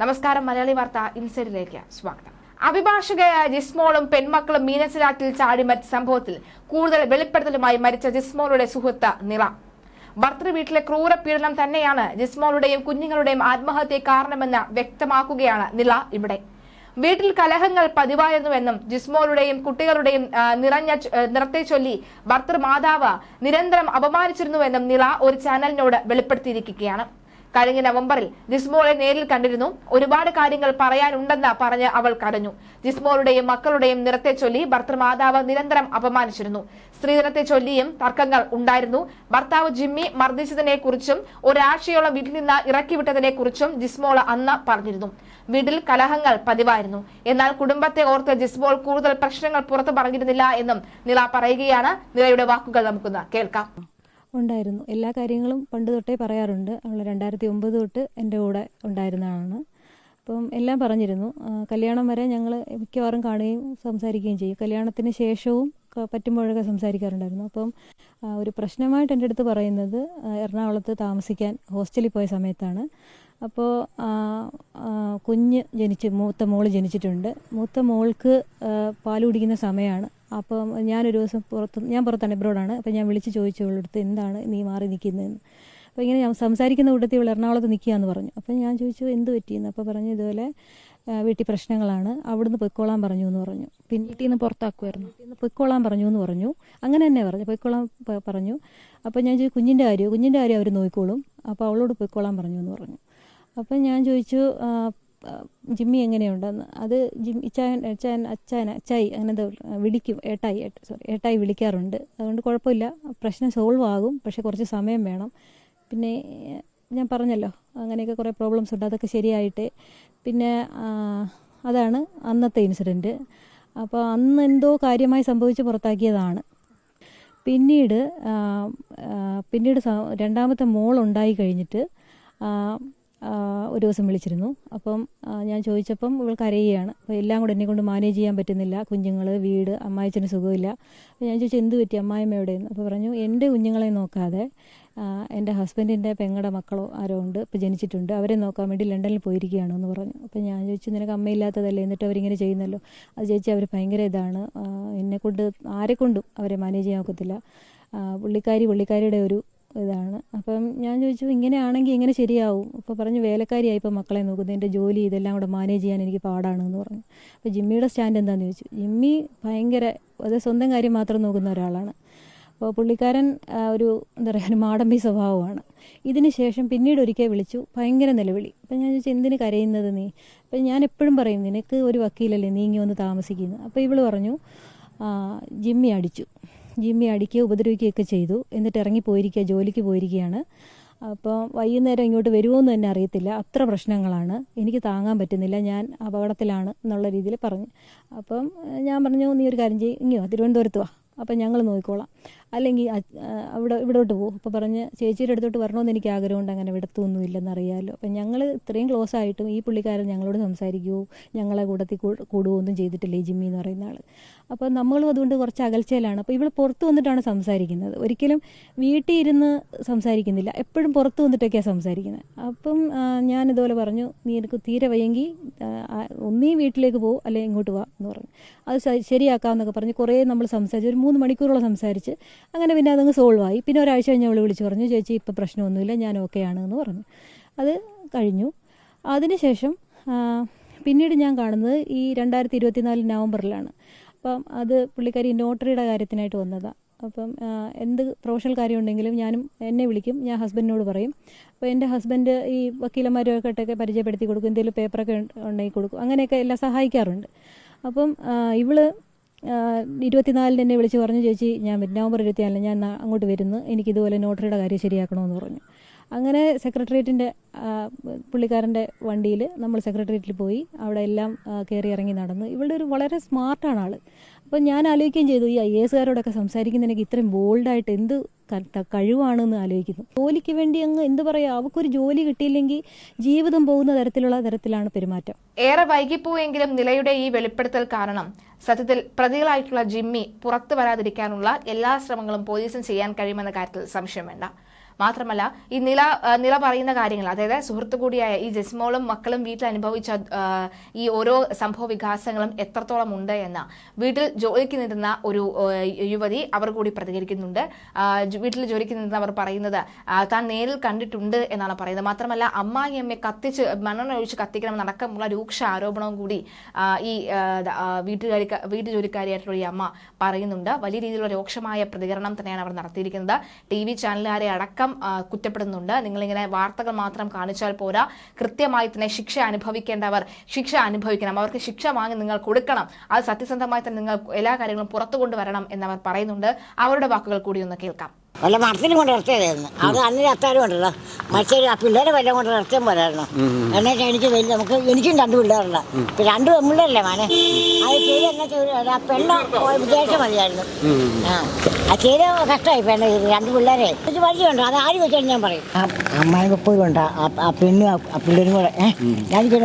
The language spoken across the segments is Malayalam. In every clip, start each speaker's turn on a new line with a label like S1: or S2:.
S1: നമസ്കാരം മലയാളി വാർത്ത ഇൻസൈഡിലേക്ക് സ്വാഗതം. അഭിഭാഷകയായ ജിസ്മോളും പെൺമക്കളും മീനച്ചിലാറ്റിൽ ചാടി മരിച്ച സംഭവത്തിൽ കൂടുതൽ വെളിപ്പെടുത്തലുമായി മരിച്ച ജിസ്മോളുടെ സുഹൃത്ത് നിറ. ഭർത്തൃ വീട്ടിലെ ക്രൂര പീഡനം തന്നെയാണ് ജിസ്മോളുടെയും കുഞ്ഞുങ്ങളുടെയും ആത്മഹത്യ കാരണമെന്ന് വ്യക്തമാക്കുകയാണ് നില ഇവിടെ. വീട്ടിൽ കലഹങ്ങൾ പതിവായിരുന്നുവെന്നും ജിസ്മോളുടെയും കുട്ടികളുടെയും നിറഞ്ഞ നിറത്തെ ചൊല്ലി ഭർത്തൃ മാതാവ് നിരന്തരം അപമാനിച്ചിരുന്നുവെന്നും നില ഒരു ചാനലിനോട് വെളിപ്പെടുത്തിയിരിക്കുകയാണ്. കഴിഞ്ഞ നവംബറിൽ ജിസ്മോളെ നേരിൽ കണ്ടിരുന്നു. ഒരുപാട് കാര്യങ്ങൾ പറയാനുണ്ടെന്ന് പറഞ്ഞ് അവൾ കരഞ്ഞു. ജിസ്മോളുടെയും മക്കളുടെയും നിറത്തെ ചൊല്ലി ഭർത്തൃമാതാവ് നിരന്തരം അപമാനിച്ചിരുന്നു. സ്ത്രീധനത്തെ ചൊല്ലിയും തർക്കങ്ങൾ ഉണ്ടായിരുന്നു. ഭർത്താവ് ജിമ്മി മർദ്ദിച്ചതിനെ കുറിച്ചും ഒരാഴ്ചയോളം വീട്ടിൽ നിന്ന് ഇറക്കിവിട്ടതിനെ കുറിച്ചും ജിസ്മോൾ അന്ന് പറഞ്ഞിരുന്നു. വീട്ടിൽ കലഹങ്ങൾ പതിവായിരുന്നു. എന്നാൽ കുടുംബത്തെ ഓർത്ത് ജിസ്മോൾ കൂടുതൽ പ്രശ്നങ്ങൾ പുറത്തു പറഞ്ഞിരുന്നില്ല എന്നും നില പറയുകയാണ്. നിലയുടെ വാക്കുകൾ നമുക്കൊന്ന് കേൾക്കാം.
S2: ഉണ്ടായിരുന്നു. എല്ലാ കാര്യങ്ങളും പണ്ട് തൊട്ടേ പറയാറുണ്ട്. അവൾ രണ്ടായിരത്തി ഒമ്പത് തൊട്ട് എന്റെ കൂടെ ഉണ്ടായിരുന്നതാണ് അപ്പം എല്ലാം പറഞ്ഞിരുന്നു. കല്യാണം വരെ ഞങ്ങൾ മിക്കവാറും കാണുകയും സംസാരിക്കുകയും ചെയ്യും. കല്യാണത്തിന് ശേഷവും പറ്റുമ്പോഴൊക്കെ സംസാരിക്കാറുണ്ടായിരുന്നു. അപ്പം ഒരു പ്രശ്നമായിട്ട് എന്റെ അടുത്ത് പറയുന്നത് എറണാകുളത്ത് താമസിക്കാൻ ഹോസ്റ്റലിൽ പോയ സമയത്താണ്. അപ്പോൾ കുഞ്ഞ് ജനിച്ച് മൂത്ത മോൾ ജനിച്ചിട്ടുണ്ട്. മൂത്ത മോൾക്ക് പാൽ കുടിക്കുന്ന സമയമാണ് അപ്പം ഞാനൊരു ദിവസം പുറത്ത് ഞാൻ പുറത്താണ് എബ്രോഡാണ് അപ്പം ഞാൻ വിളിച്ച് ചോദിച്ചു അവളടുത്ത് എന്താണ് നീ മാറി നിൽക്കുന്നതെന്ന്? അപ്പോൾ ഇങ്ങനെ ഞാൻ സംസാരിക്കുന്ന കൂട്ടത്തിൽ ഇവൾ എറണാകുളത്ത് നിൽക്കുകയെന്ന് പറഞ്ഞു. അപ്പം ഞാൻ ചോദിച്ചു എന്ത് പറ്റിയെന്ന്? അപ്പോൾ പറഞ്ഞു ഇതുപോലെ വീട്ടിൽ പ്രശ്നങ്ങളാണ്. അവിടുന്ന് പൊയ്ക്കോളാൻ പറഞ്ഞു എന്ന് പറഞ്ഞു. പിന്നെ വീട്ടിൽ നിന്ന് പുറത്താക്കുമായിരുന്നു വീട്ടിൽ നിന്ന് പൊയ്ക്കോളാൻ പറഞ്ഞു എന്ന് പറഞ്ഞു. അങ്ങനെ തന്നെ പറഞ്ഞു പൊയ്ക്കോളാൻ പറഞ്ഞു. അപ്പോൾ ഞാൻ ചോദിച്ചു കുഞ്ഞിന്റെ കാര്യം കുഞ്ഞിന്റെ കാര്യം അവർ നോക്കിക്കോളും. അപ്പോൾ അവളോട് പൊയ്ക്കോളാൻ പറഞ്ഞു എന്ന് പറഞ്ഞു. അപ്പം ഞാൻ ചോദിച്ചു ജിമ്മി എങ്ങനെയുണ്ടെന്ന് അത് ജിമ്മി ചായ ചായ അച്ചായൻ അച്ചായി അങ്ങനത്തെ വിളിക്കും ഏട്ടായി സോറി ഏട്ടായി വിളിക്കാറുണ്ട്. അതുകൊണ്ട് കുഴപ്പമില്ല. പ്രശ്നം സോൾവ് ആകും പക്ഷെ കുറച്ച് സമയം വേണം. പിന്നെ ഞാൻ പറഞ്ഞല്ലോ അങ്ങനെയൊക്കെ കുറേ പ്രോബ്ലംസ് ഉണ്ട് അതൊക്കെ ശരിയായിട്ട്. പിന്നെ അതാണ് അന്നത്തെ ഇൻസിഡന്റ് അപ്പോൾ അന്ന് എന്തോ കാര്യമായി സംഭവിച്ച് പുറത്താക്കിയതാണ്. പിന്നീട് പിന്നീട് രണ്ടാമത്തെ മോൾ ഉണ്ടായി കഴിഞ്ഞിട്ട് ഒരു ദിവസം വിളിച്ചിരുന്നു. അപ്പം ഞാൻ ചോദിച്ചപ്പം ഇവൾ കരയുകയാണ്. അപ്പോൾ എല്ലാം കൂടെ എന്നെ കൊണ്ട് മാനേജ് ചെയ്യാൻ പറ്റുന്നില്ല. കുഞ്ഞുങ്ങൾ വീട് അമ്മായച്ചന് സുഖമില്ല. അപ്പോൾ ഞാൻ ചോദിച്ചു എന്ത് പറ്റി? അമ്മായിമ്മ എവിടെയെന്ന്? അപ്പോൾ പറഞ്ഞു എന്റെ കുഞ്ഞുങ്ങളെ നോക്കാതെ എന്റെ ഹസ്ബൻഡിന്റെ പെങ്ങളുടെ മക്കളോ ആരോ ഉണ്ട്. ഇപ്പോൾ ജനിച്ചിട്ടുണ്ട്. അവരെ നോക്കാൻ വേണ്ടി ലണ്ടനിൽ പോയിരിക്കുകയാണ് എന്ന് പറഞ്ഞു. അപ്പോൾ ഞാൻ ചോദിച്ചു നിനക്ക് അമ്മയില്ലാത്തതല്ലേ എന്നിട്ട് അവരിങ്ങനെ ചെയ്യുന്നല്ലോ? അത് ചേച്ചി അവർ ഭയങ്കര ഇതാണ്. എന്നെക്കൊണ്ട് ആരെക്കൊണ്ടും അവരെ മാനേജ് ചെയ്യാൻ ഒക്കത്തില്ല. പുള്ളിക്കാരി പുള്ളിക്കാരിയുടെ ഒരു ഇതാണ്. അപ്പം ഞാൻ ചോദിച്ചു ഇങ്ങനെയാണെങ്കിൽ ഇങ്ങനെ ശരിയാവും? അപ്പോൾ പറഞ്ഞു വേലക്കാരിയായി ഇപ്പോൾ മക്കളെ നോക്കുന്നത് എന്റെ ജോലി ഇതെല്ലാം കൂടെ മാനേജ് ചെയ്യാൻ എനിക്ക് പാടാണെന്ന് പറഞ്ഞു. അപ്പോൾ ജിമ്മിയുടെ സ്റ്റാൻഡ് എന്താണെന്ന് ചോദിച്ചു. ജിമ്മി ഭയങ്കര അത് സ്വന്തം കാര്യം മാത്രം നോക്കുന്ന ഒരാളാണ്. അപ്പോൾ പുള്ളിക്കാരൻ ഒരു എന്താ പറയുക ഒരു മാടമ്പി സ്വഭാവമാണ്. ഇതിന് ശേഷം പിന്നീട് ഒരിക്കൽ വിളിച്ചു ഭയങ്കര നിലവിളി. അപ്പം ഞാൻ ചോദിച്ചു എന്തിന് കരയുന്നത് നീ? അപ്പം ഞാൻ എപ്പോഴും പറയും നിനക്ക് ഒരു വക്കീലല്ലേ നീ ഇങ്ങനെ വന്ന് താമസിക്കുന്നു. അപ്പോൾ ഇവൾ പറഞ്ഞു ജിമ്മി അടിച്ചു. ജിമ്മി അടിക്കുക ഉപദ്രവിക്കുകയൊക്കെ ചെയ്തു. എന്നിട്ട് ഇറങ്ങി പോയിരിക്കുക ജോലിക്ക് പോയിരിക്കുകയാണ്. അപ്പോൾ വൈകുന്നേരം ഇങ്ങോട്ട് വരുമോ എന്ന് തന്നെ അറിയത്തില്ല. അത്ര പ്രശ്നങ്ങളാണ്. എനിക്ക് താങ്ങാൻ പറ്റുന്നില്ല. ഞാൻ അപകടത്തിലാണ് എന്നുള്ള രീതിയിൽ പറഞ്ഞു. അപ്പം ഞാൻ പറഞ്ഞു നീ ഒരു കാര്യം ചെയ്യും. ഇങ്ങോ തിരുവനന്തപുരത്ത് വാ. അപ്പം ഞങ്ങൾ നോക്കിക്കോളാം. അല്ലെങ്കിൽ അവിടെ ഇവിടോട്ട് പോകും. അപ്പോൾ പറഞ്ഞ് ചേച്ചിയുടെ അടുത്തോട്ട് വരണമെന്ന് എനിക്ക് ആഗ്രഹമുണ്ട്. അങ്ങനെ വിടത്തൊന്നും ഇല്ലെന്നറിയാമല്ലോ അപ്പം ഞങ്ങൾ ഇത്രയും ക്ലോസ് ആയിട്ടും ഈ പുള്ളിക്കാരൻ ഞങ്ങളോട് സംസാരിക്കുമോ ഞങ്ങളെ കൂടത്തിൽ കൂ- കൂടുകയോ ഒന്നും ചെയ്തിട്ടില്ല ഈ ജിമ്മി എന്ന് പറയുന്ന ആൾ അപ്പോൾ നമ്മളും അതുകൊണ്ട് കുറച്ച് അകൽച്ചയിലാണ്. അപ്പോൾ ഇവൾ പുറത്ത് വന്നിട്ടാണ് സംസാരിക്കുന്നത്. ഒരിക്കലും വീട്ടിൽ ഇരുന്ന് സംസാരിക്കുന്നില്ല. എപ്പോഴും പുറത്ത് വന്നിട്ടൊക്കെയാണ് സംസാരിക്കുന്നത്. അപ്പം ഞാൻ ഇതുപോലെ പറഞ്ഞു നീ എനിക്ക് തീരെ വയ്യെങ്കിൽ ഒന്നീ വീട്ടിലേക്ക് പോകും അല്ലെങ്കിൽ ഇങ്ങോട്ട് വാ എന്ന് പറഞ്ഞു. അത് ശരിയാക്കാം ശരിയാക്കാമെന്നൊക്കെ പറഞ്ഞ് കുറേ നമ്മൾ സംസാരിച്ച് ഒരു മൂന്ന് മണിക്കൂറോളം സംസാരിച്ച് അങ്ങനെ പിന്നെ അതങ്ങ് സോൾവ് ആയി. പിന്നെ ഒരാഴ്ച കഴിഞ്ഞ് അവൾ വിളിച്ചു പറഞ്ഞു ചേച്ചി ഇപ്പം പ്രശ്നമൊന്നുമില്ല ഞാൻ ഓക്കെ ആണ് എന്ന് പറഞ്ഞു. അത് കഴിഞ്ഞു. അതിനുശേഷം ശേഷം പിന്നീട് ഞാൻ കാണുന്നത് ഈ രണ്ടായിരത്തി ഇരുപത്തിനാല് നവംബറിലാണ്. അപ്പം അത് പുള്ളിക്കാരി നോട്ടറിയുടെ കാര്യത്തിനായിട്ട് വന്നതാണ് അപ്പം എന്ത് പ്രൊഫഷണൽ കാര്യം ഉണ്ടെങ്കിലും ഞാനും എന്നെ വിളിക്കും ഞാൻ ഹസ്ബൻഡിനോട് പറയും. അപ്പോൾ എന്റെ ഹസ്ബൻഡ് ഈ വക്കീലന്മാരൊക്കെ പരിചയപ്പെടുത്തി കൊടുക്കും എന്തെങ്കിലും പേപ്പറൊക്കെ ഉണ്ടെങ്കിൽ കൊടുക്കും അങ്ങനെയൊക്കെ എല്ലാം സഹായിക്കാറുണ്ട്. അപ്പം ഇവൾ ഇരുപത്തിനാലിന് എന്നെ വിളിച്ച് പറഞ്ഞു ചേച്ചി ഞാൻ. നവംബർ ഇരുപത്തിനാലിന് ഞാൻ അങ്ങോട്ട് വരുന്നു. എനിക്കിതുപോലെ നോട്ടറിയുടെ കാര്യം ശരിയാക്കണമെന്ന് പറഞ്ഞു. അങ്ങനെ സെക്രട്ടേറിയറ്റിന്റെ പുള്ളിക്കാരന്റെ വണ്ടിയിൽ നമ്മൾ സെക്രട്ടേറിയറ്റിൽ പോയി. അവിടെ എല്ലാം കയറി ഇറങ്ങി നടന്നു. ഇവളുടെ ഒരു വളരെ സ്മാർട്ടാണ് ആൾ. അപ്പം ഞാൻ ആലോചിക്കുകയും ചെയ്തു ഈ ഐ എസ് കാരോടൊക്കെ സംസാരിക്കുന്നതിനൊക്കെ ഇത്രയും ബോൾഡായിട്ട് എന്ത് കഴിവാണെന്ന് ആലോചിക്കുന്നു. ജോലിക്ക് വേണ്ടി അങ്ങ് എന്ത് പറയുക അവർക്കൊരു ജോലി കിട്ടിയില്ലെങ്കിൽ ജീവിതം പോകുന്ന തരത്തിലുള്ള തരത്തിലാണ് പെരുമാറ്റം.
S1: ഏറെ വൈകിപ്പോയെങ്കിലും നിലയുടെ ഈ വെളിപ്പെടുത്തൽ കാരണം സത്യത്തിൽ പ്രതികളായിട്ടുള്ള ജിമ്മി പുറത്തു വരാതിരിക്കാനുള്ള എല്ലാ ശ്രമങ്ങളും പോലീസിന് ചെയ്യാൻ കഴിയുമെന്ന കാര്യത്തിൽ സംശയം വേണ്ട. മാത്രമല്ല ഈ നില നില പറയുന്ന കാര്യങ്ങൾ അതായത് സുഹൃത്തു കൂടിയായ ഈ ജസ്മോളും മക്കളും വീട്ടിൽ അനുഭവിച്ച ഈ ഓരോ സംഭവ വികാസങ്ങളും എത്രത്തോളം ഉണ്ട് എന്ന വീട്ടിൽ ജോലിക്ക് നിന്നിരുന്ന ഒരു യുവതി അവർ കൂടി പ്രതികരിക്കുന്നുണ്ട്. വീട്ടിൽ ജോലിക്ക് നിന്നവർ പറയുന്നത് താൻ നേരിൽ കണ്ടിട്ടുണ്ട് എന്നാണ് പറയുന്നത്. മാത്രമല്ല അമ്മായിയമ്മയെ കത്തിച്ച് മണ്ണെണ്ണ ഒഴിച്ച് കത്തിക്കണം അടക്കമുള്ള രൂക്ഷ ആരോപണവും കൂടി ഈ വീട്ടുകാരി വീട്ടു ജോലിക്കാരിയായിട്ടുള്ള ഈ അമ്മ പറയുന്നുണ്ട്. വലിയ രീതിയിലുള്ള രൂക്ഷമായ പ്രതികരണം തന്നെയാണ് അവർ നടത്തിയിരിക്കുന്നത്. ടി വി ചാനലുകാരെ അടക്കം ആ, കുറ്റപ്പെടുന്നുണ്ട്. നിങ്ങളിങ്ങനെ വാർത്തകൾ മാത്രം കാണിച്ചാൽ പോരാ. കൃത്യമായി തന്നെ ശിക്ഷ അനുഭവിക്കേണ്ടവർ ശിക്ഷ അനുഭവിക്കണം. അവർക്ക് ശിക്ഷ വാങ്ങി നിങ്ങൾ കൊടുക്കണം. അത് സത്യസന്ധമായി തന്നെ നിങ്ങൾ എല്ലാ കാര്യങ്ങളും പുറത്തു കൊണ്ടുവരണം എന്നവർ പറയുന്നുണ്ട്. അവരുടെ വാക്കുകൾ കൂടി ഒന്ന് കേൾക്കാം.
S3: വല്ല മരത്തിനും കൊണ്ട് ഇറക്കിയതായിരുന്നു അത് അന്ന് അത്താരും ഉണ്ടല്ലോ. മറ്റേ ആ പിള്ളേരെ വല്ലതും കൊണ്ട് ഇറക്കാൻ പോരായിരുന്നു. എന്നു വെച്ചാൽ എനിക്ക് വലിയ നമുക്ക് എനിക്കും രണ്ട് പിള്ളേരുണ്ട്. ഇപ്പൊ രണ്ട് പെമ്പിള്ളേരല്ലേ മാനെ? അത് ചെയ്ത് എന്നാ ചെയ്ത് ആ പെണ്ണ വിദേശം മതിയായിരുന്നു ആ. ആ ചെയ്ത കഷ്ടമായി പെണ്ണ് ചെയ്ത് രണ്ട് പിള്ളേരെ. എനിക്ക് വഴിയുണ്ട്. അത് ആര് വെച്ചാൽ ഞാൻ പറയും. ആ അമ്മായി എപ്പോഴും ഉണ്ട് ആ പെണ്ണും ആ- പിള്ളേരും കൂടെ ഞാൻ ഇത്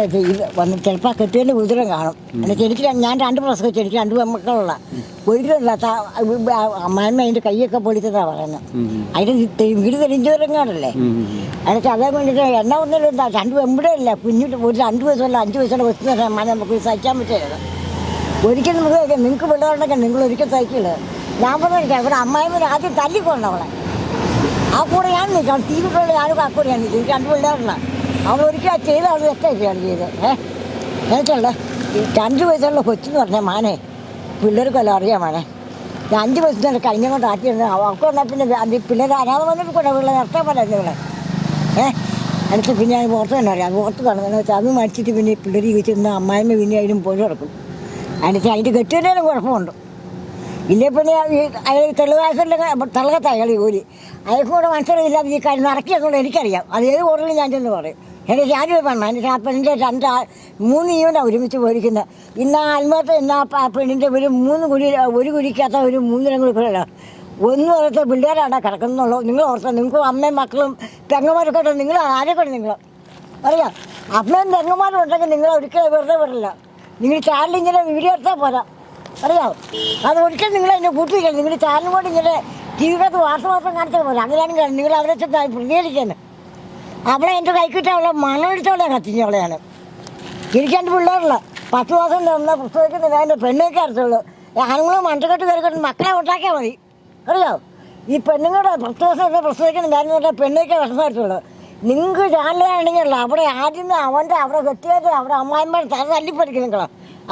S3: വന്ന് ചിലപ്പോൾ ആ കെട്ടിയതിന്റെ ഉദരം കാണും. എന്നിട്ട് എനിക്ക് ഞാൻ രണ്ട് പ്രസവിച്ചു. എനിക്ക് രണ്ട് പെൺമക്കളുള്ള. ഒരിക്കലില്ലാത്ത അമ്മായിമ്മ അതിന്റെ കൈയൊക്കെ പൊളിച്ചതാ പറയുന്നത് അതിന്റെ വീട് തെളിഞ്ചവരെങ്ങാണല്ലേ അതൊക്കെ അതേ വേണ്ടിയിട്ട് എണ്ണ ഒന്നും രണ്ട് പെമ്പിടെ ഇല്ല കുഞ്ഞിട്ട് ഒരു രണ്ട് വയസ്സുള്ള അഞ്ച് വയസ്സുള്ള കൊച്ചിനെ അമ്മാനെ നമുക്ക് സഹിക്കാൻ പറ്റില്ല ഒരിക്കലും നമുക്ക് നിങ്ങൾക്ക് പിള്ളേരുണ്ടെങ്കിൽ നിങ്ങൾ ഒരിക്കൽ സഹിക്കില്ല. ഞാൻ പറഞ്ഞു ഇവിടെ അമ്മായിമ്മ ആദ്യം തല്ലിക്കൊണ്ട അവളെ. ആ കൂടെ ഞാൻ നിൽക്കാം. തീ വിട്ടുള്ള ഞാനും ആ കൂടെ ഞാൻ നിൽക്കും. എനിക്ക് രണ്ട് പിള്ളേരുള്ള അവൾ ഒരിക്കലും ചെയ്ത അവൾ തെറ്റാണ് ചെയ്തത്. ഏഹ് എനിക്കുള്ള രണ്ട് വയസ്സുള്ള കൊച്ചെന്ന് പറഞ്ഞാൽ മാനെ പിള്ളേർക്കെല്ലാം അറിയാം മോനെ. അഞ്ച് വയസ്സിന് കഴിഞ്ഞ കൊണ്ട് ആക്കിയിരുന്നു അവർക്ക് വന്നാൽ പിന്നെ അത് പിള്ളേർ അനാഥ വന്നപ്പോൾ കൂടെ പിള്ളേർ നിർത്താൻ പോലെ നിങ്ങളെ ഏഹ് എനിക്ക് പിന്നെ അത് പുറത്ത് തന്നെ അറിയാം. പുറത്ത് കാണുന്നത് വെച്ചാൽ അത് മടിച്ചിട്ട് പിന്നെ പിള്ളേർ ചോദിച്ചിരുന്ന അമ്മായിമ്മ പിന്നെ അതിനും പോയി കിടക്കും എന്നിട്ട് അതിന്റെ കെട്ടിയതിനും കുഴപ്പമുണ്ട്. ഇല്ലേ പിന്നെ അയാൾ തെളിവാശല്ല തളകത്ത അയാൾ ജോലി അയാൾക്ക് കൂടെ മനസ്സിലായില്ലാതെ ഈ കാര്യം നടക്കിയെന്നുള്ളത് എനിക്കറിയാം. അത് ഏത് ഓർഡറിൽ ഞാൻ ചെന്ന് പറയും. എന്റെ ഞാൻ പെണ്ണ എന്റെ ആ പെണ്ണിന്റെ രണ്ട് മൂന്ന് ജീവനാണ് ഒരുമിച്ച് പോയിരിക്കുന്നത് ഇന്ന് ആ ആത്മഹത്യ ഇന്ന് ആ പെണ്ണിന്റെ ഒരു മൂന്ന് കുഴി ഒരു കുഴിക്കകത്ത ഒരു മൂന്നിനും കുഴിക്കലല്ല ഒന്നും ഓർത്ത് പിള്ളേരാണ് കിടക്കുന്നുള്ളൂ. നിങ്ങൾ ഓർത്ത നിങ്ങൾക്ക് അമ്മയും മക്കളും പെങ്ങന്മാരൊക്കെ നിങ്ങൾ ആരൊക്കെ നിങ്ങൾ? അറിയാം. അമ്മയും പെങ്ങന്മാരും ഉണ്ടെങ്കിൽ നിങ്ങൾ ഒരിക്കലും വെറുതെ വിടില്ല നിങ്ങൾ ചാനൽ ഇങ്ങനെ വീഡിയോ എടുത്താൽ പോരാ. അറിയാമോ അത് ഒരിക്കലും നിങ്ങൾ എന്നെ കൂട്ടിയിരിക്കണം നിങ്ങൾ ചാനൽ കൂടി ഇങ്ങനെ ടി വിക്കകത്ത് വാർത്ത മാത്രം കാണിച്ചാൽ പോരാ. അങ്ങനെയാണെങ്കിൽ നിങ്ങൾ അവരെ ചെന്ന് പ്രതികരിക്കുന്നത് അവളെ എന്റെ കൈക്കിട്ട് അവളെ കത്തിഞ്ഞവളെയാണ് എനിക്ക് രണ്ട് പിള്ളേരില്ല പത്ത് മാസം തന്ന പുസ്തകത്തിന് എന്റെ പെണ്ണൊക്കെ അറിച്ചുള്ളൂ ആണുങ്ങളും മണ്ടക്കെട്ട് തിരക്കെട്ട് മക്കളെ ഉണ്ടാക്കിയാൽ മതി. അറിയോ? ഈ പെണ്ണുങ്ങളുടെ പത്ത് ദിവസം എന്നെ പ്രസവിക്കുന്ന കാര്യം പെണ്ണൊക്കെ വിഷമം എടുത്തുള്ളൂ നിങ്ങൾക്ക് ചാനലാണെങ്കിൽ അവിടെ ആദ്യം അവന്റെ അവിടെ കെട്ടിയത് അവിടെ അമ്മായിമാരെ തല തല്ലിപ്പറിക്കും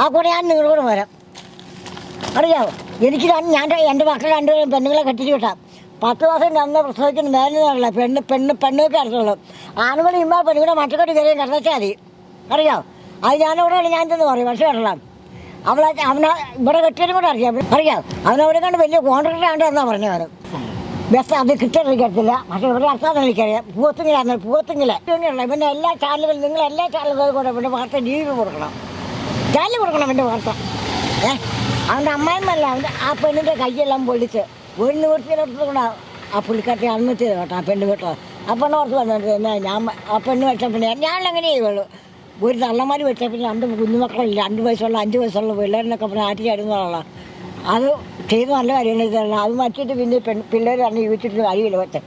S3: ആ കൂടെ ഞാൻ നിങ്ങളോട് വരാം. അറിയാമോ എനിക്ക് ഞാൻ എന്റെ മക്കൾ രണ്ടുപേരും പെണ്ണുങ്ങളെ കെട്ടിച്ചു വിട്ടാം. പത്ത് മാസം തന്ന പ്രസവിക്കുന്ന മേലെന്നല്ല പെണ്ണ് പെണ്ണ് പെണ്ണൊക്കെ അറിയുള്ളൂ ആണുങ്ങൾ ഇമ്മ പെണ്ണുങ്ങളെ മറ്റക്കെട്ട് കയറി കിടന്നാൽ മതി. അറിയോ? അത് ഞാനവിടെ ഞാൻ തന്നെ പറയും പക്ഷേ അറിയാം അവളെ അവനെ ഇവിടെ കെട്ടിയതും കൂടെ അറിയാം. അറിയാം? അവനവിടെ കണ്ട് വലിയ കോൺട്രാക്ടർ ആണ്ട് എന്നാ പറഞ്ഞു അവന്. ബസ് അത് കിട്ടിയിട്ടില്ല പക്ഷേ ഇവിടെ അർത്ഥം എനിക്കറിയാം. പൂവത്തിങ്ങിലാണ് പൂവത്തിങ്ങില്ല പിന്നെ എല്ലാ ചാനലുകളും നിങ്ങൾ എല്ലാ ചാനലുകളും കൂടെ ഇവിടെ വാർത്ത ലീവ് കൊടുക്കണം. ചാനൽ കൊടുക്കണം എന്റെ വാർത്ത. ഏഹ് അവന്റെ അമ്മായിമ്മല്ല അവന്റെ ആ പെണ്ണിന്റെ കൈയെല്ലാം പൊളിച്ച്. ഒരു നിവൃത്തിയിലെടുത്തുകൊണ്ട് ആ പുള്ളിക്കാട്ടി അന്നിട്ട് കേട്ടോ ആ പെണ്ണ് കേട്ടോ. ആ പെണ്ണ് ഓർത്ത് വന്നിട്ട് എന്നാ ഞാൻ ആ പെണ്ണ് വെച്ച പിന്നെ ഞാൻ അങ്ങനെ ചെയ്യുള്ളൂ. ഒരു തള്ളമാർ വെച്ച പിന്നെ രണ്ട് കുഞ്ഞുമക്കളില്ല രണ്ട് വയസ്സുള്ള അഞ്ച് വയസ്സുള്ള പിള്ളേരിനൊക്കെ പിന്നെ ആറ്റി ചാടുന്നതാണല്ല അത് ചെയ്ത് നല്ല കാര്യമാണ് അത് മറ്റിട്ട് പിന്നെ പെൺ പിള്ളേർ തന്നെ ജീവിച്ചിട്ട് കാര്യമില്ല വെച്ചേ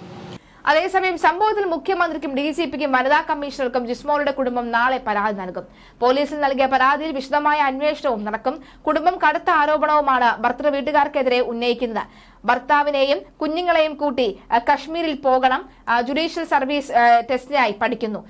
S1: അതേസമയം സംഭവത്തിൽ മുഖ്യമന്ത്രിക്കും ഡി ജി പിക്കും വനിതാ കമ്മീഷണർക്കും ജിസ്മോളുടെ കുടുംബം നാളെ പരാതി നൽകും. പോലീസിൽ നൽകിയ പരാതിയിൽ വിശദമായ അന്വേഷണവും നടക്കും. കുടുംബം കടുത്ത ആരോപണവുമാണ് ഭർത്തൃ വീട്ടുകാർക്കെതിരെ ഉന്നയിക്കുന്നത്. ഭർത്താവിനെയും കുഞ്ഞുങ്ങളെയും കൂട്ടി കശ്മീരിൽ പോകണം. ജുഡീഷ്യൽ സർവീസ് ടെസ്റ്റിനായി പഠിക്കുന്നു.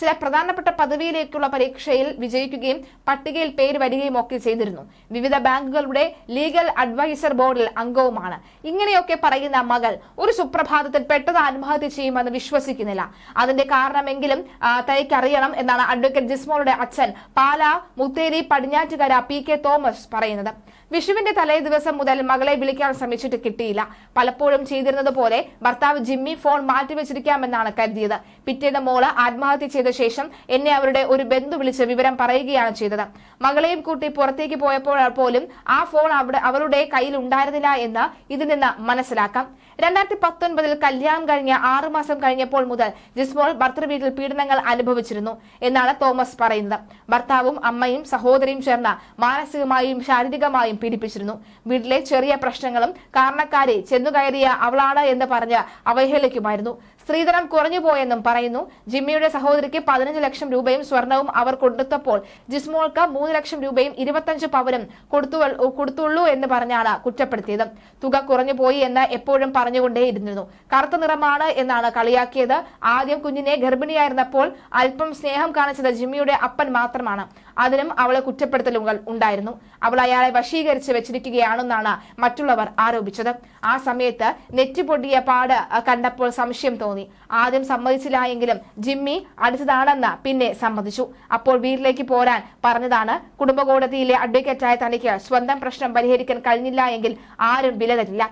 S1: ചില പ്രധാനപ്പെട്ട പദവിയിലേക്കുള്ള പരീക്ഷയിൽ വിജയിക്കുകയും പട്ടികയിൽ പേര് വരികയും ഒക്കെ ചെയ്തിരുന്നു. വിവിധ ബാങ്കുകളുടെ ലീഗൽ അഡ്വൈസർ ബോർഡിൽ അംഗവുമാണ്. ഇങ്ങനെയൊക്കെ പറയുന്ന മകൾ ഒരു സുപ്രഭാതത്തിൽ പെട്ടെന്ന് ആത്മഹത്യ ചെയ്യുമെന്ന് വിശ്വസിക്കുന്നില്ല. അതിന്റെ കാരണമെങ്കിലും തനിക്കറിയണം എന്നാണ് അഡ്വക്കേറ്റ് ജിസ്മോളുടെ അച്ഛൻ Pala Mutheri Padinjattukara P K Thomas പറയുന്നത്. വിഷുവിന്റെ തലേ ദിവസം മുതൽ മകളെ വിളിക്കാൻ ശ്രമിച്ചിട്ട് കിട്ടിയില്ല. പലപ്പോഴും ചെയ്തിരുന്നത് പോലെ ഭർത്താവ് ജിമ്മി ഫോൺ മാറ്റിവെച്ചിരിക്കാമെന്നാണ് കരുതിയത്. പിറ്റേന്ന് മോൾ ആത്മഹത്യ ചെയ്ത ശേഷം എന്നെ അവരുടെ ഒരു ബന്ധു വിളിച്ച് വിവരം പറയുകയാണ് ചെയ്തത്. മകളെയും കൂട്ടി പുറത്തേക്ക് പോയപ്പോൾ പോലും ആ ഫോൺ അവിടെ അവരുടെ കയ്യിൽ ഉണ്ടായിരുന്നില്ല എന്ന് ഇതിൽ നിന്ന് മനസ്സിലാക്കാം. രണ്ടായിരത്തി പത്തൊൻപതിൽ കല്യാണം കഴിഞ്ഞ ആറുമാസം കഴിഞ്ഞപ്പോൾ മുതൽ ജിസ്മോൾ ഭർത്തൃ വീട്ടിൽ പീഡനങ്ങൾ അനുഭവിച്ചിരുന്നു എന്നാണ് തോമസ് പറയുന്നത്. ഭർത്താവും അമ്മയും സഹോദരിയും ചേർന്ന് മാനസികമായും ശാരീരികമായും പീഡിപ്പിച്ചിരുന്നു. വീട്ടിലെ ചെറിയ പ്രശ്നങ്ങളും കാരണക്കാരെ ചെന്നുകയറിയ അവളാണ് എന്ന് പറഞ്ഞ് അവഹേളിക്കുമായിരുന്നു. സ്ത്രീധനം കുറഞ്ഞുപോയെന്നും പറയുന്നു. ജിമ്മിയുടെ സഹോദരിക്ക് പതിനഞ്ച് ലക്ഷം രൂപയും സ്വർണവും അവർ കൊടുത്തപ്പോൾ ജിസ്മോൾക്ക് മൂന്ന് ലക്ഷം രൂപയും ഇരുപത്തഞ്ച് പവനും കൊടുത്തു കൊടുത്തുള്ളൂ എന്ന് പറഞ്ഞാണ് കുറ്റപ്പെടുത്തിയത്. തുക കുറഞ്ഞുപോയി എന്ന് എപ്പോഴും പറഞ്ഞുകൊണ്ടേയിരുന്നിരുന്നു കറുത്ത നിറമാണ് എന്നാണ് കളിയാക്കിയത്. ആദ്യം കുഞ്ഞിനെ ഗർഭിണിയായിരുന്നപ്പോൾ അല്പം സ്നേഹം കാണിച്ചത് ജിമ്മിയുടെ അപ്പൻ മാത്രമാണ്. അതിനും അവളെ കുറ്റപ്പെടുത്തലുകൾ ഉണ്ടായിരുന്നു. അവൾ അയാളെ വശീകരിച്ച് വെച്ചിരിക്കുകയാണെന്നാണ് മറ്റുള്ളവർ ആരോപിച്ചത്. ആ സമയത്ത് നെറ്റിപ്പൊട്ടിയ പാട് കണ്ടപ്പോൾ സംശയം തോന്നി. ആദ്യം സമ്മതിച്ചില്ല എങ്കിലും ജിമ്മി അടുത്തതാണെന്ന് പിന്നെ സമ്മതിച്ചു. അപ്പോൾ വീട്ടിലേക്ക് പോരാൻ പറഞ്ഞതാണ്. കുടുംബകോടതിയിലെ അഡ്വക്കേറ്റായ തനിക്ക് സ്വന്തം പ്രശ്നം പരിഹരിക്കാൻ കഴിഞ്ഞില്ല എങ്കിൽ ആരും വില തരില്ല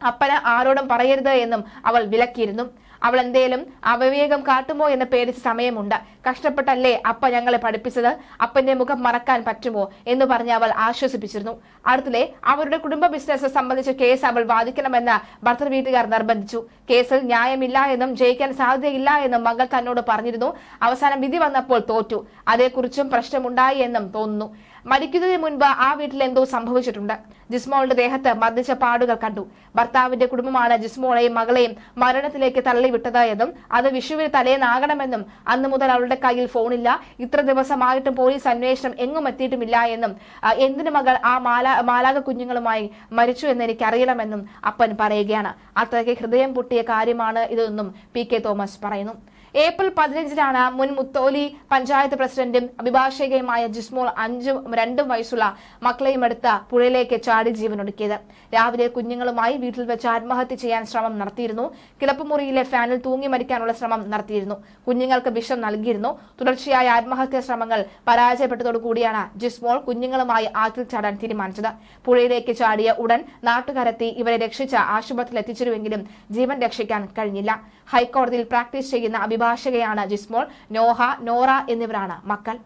S1: അപ്പന് ആരോടും പറയരുത് എന്നും അവൾ വിലക്കിയിരുന്നു. അവൾ എന്തേലും അവവേകം കാട്ടുമോ എന്ന് പേടിച്ച സമയമുണ്ട്. കഷ്ടപ്പെട്ടല്ലേ അപ്പ ഞങ്ങളെ പഠിപ്പിച്ചത്? അപ്പന്റെ മുഖം മറക്കാൻ പറ്റുമോ എന്ന് പറഞ്ഞ് അവൾ ആശ്വസിപ്പിച്ചിരുന്നു. അടുത്തിടെ അവരുടെ കുടുംബ ബിസിനസ് സംബന്ധിച്ച കേസ് അവൾ വാദിക്കണമെന്ന് ഭർത്തൃ വീട്ടുകാർ നിർബന്ധിച്ചു. കേസിൽ ന്യായമില്ല എന്നും ജയിക്കാൻ സാധ്യതയില്ല എന്നും മകൾ തന്നോട് പറഞ്ഞിരുന്നു. അവസാനം വിധി വന്നപ്പോൾ തോറ്റു. അതേക്കുറിച്ചും പ്രശ്നമുണ്ടായി എന്നും തോന്നുന്നു. മരിക്കുന്നതിന് മുൻപ് ആ വീട്ടിൽ എന്തോ സംഭവിച്ചിട്ടുണ്ട്. ജിസ്മോളുടെ ദേഹത്ത് മർദ്ദിച്ച പാടുകൾ കണ്ടു. ഭർത്താവിന്റെ കുടുംബമാണ് ജിസ്മോളെയും മകളെയും മരണത്തിലേക്ക് തള്ളിവിട്ടത് എന്നും അത് വിഷുവിന് തലേന്നാകണമെന്നും അന്ന് മുതൽ അവളുടെ കയ്യിൽ ഫോണില്ല. ഇത്ര ദിവസമായിട്ടും പോലീസ് അന്വേഷണം എങ്ങും എത്തിയിട്ടുമില്ല എന്നും എന്തിനു മകൾ ആ മാലാ മാലാക കുഞ്ഞുങ്ങളുമായി മരിച്ചു എന്ന് എനിക്കറിയണമെന്നും അപ്പൻ പറയുകയാണ്. അത്രയ്ക്ക് ഹൃദയം പൊട്ടിയ കാര്യമാണ് ഇതെന്നും പി കെ തോമസ് പറയുന്നു. ഏപ്രിൽ പതിനഞ്ചിനാണ് മുൻ മുത്തോലി പഞ്ചായത്ത് പ്രസിഡന്റും അഭിഭാഷകയുമായ ജിസ്മോൾ അഞ്ചും രണ്ടും വയസ്സുള്ള മക്കളെയും എടുത്ത് പുഴയിലേക്ക് ചാടി ജീവനൊടുക്കിയത്. രാവിലെ കുഞ്ഞുങ്ങളുമായി വീട്ടിൽ വെച്ച് ആത്മഹത്യ ചെയ്യാൻ ശ്രമം നടത്തിയിരുന്നു. കിടപ്പുമുറിയിലെ ഫാനിൽ തൂങ്ങി മരിക്കാനുള്ള ശ്രമം നടത്തിയിരുന്നു. കുഞ്ഞുങ്ങൾക്ക് വിഷം നൽകിയിരുന്നു. തുടർച്ചയായ ആത്മഹത്യാ ശ്രമങ്ങൾ പരാജയപ്പെട്ടതോടുകൂടിയാണ് ജിസ്മോൾ കുഞ്ഞുങ്ങളുമായി ആറ്റിൽ ചാടാൻ തീരുമാനിച്ചത്. പുഴയിലേക്ക് ചാടിയ ഉടൻ നാട്ടുകാരെത്തി ഇവരെ രക്ഷിച്ച ആശുപത്രിയിൽ എത്തിച്ചിരുവെങ്കിലും ജീവൻ രക്ഷിക്കാൻ കഴിഞ്ഞില്ല. ഹൈക്കോടതിയിൽ പ്രാക്ടീസ് ചെയ്യുന്ന അഭിഭാഷകയാണ് ജിസ്മോൾ. നോഹ നോറ എന്നിവരാണ് മക്കൾ.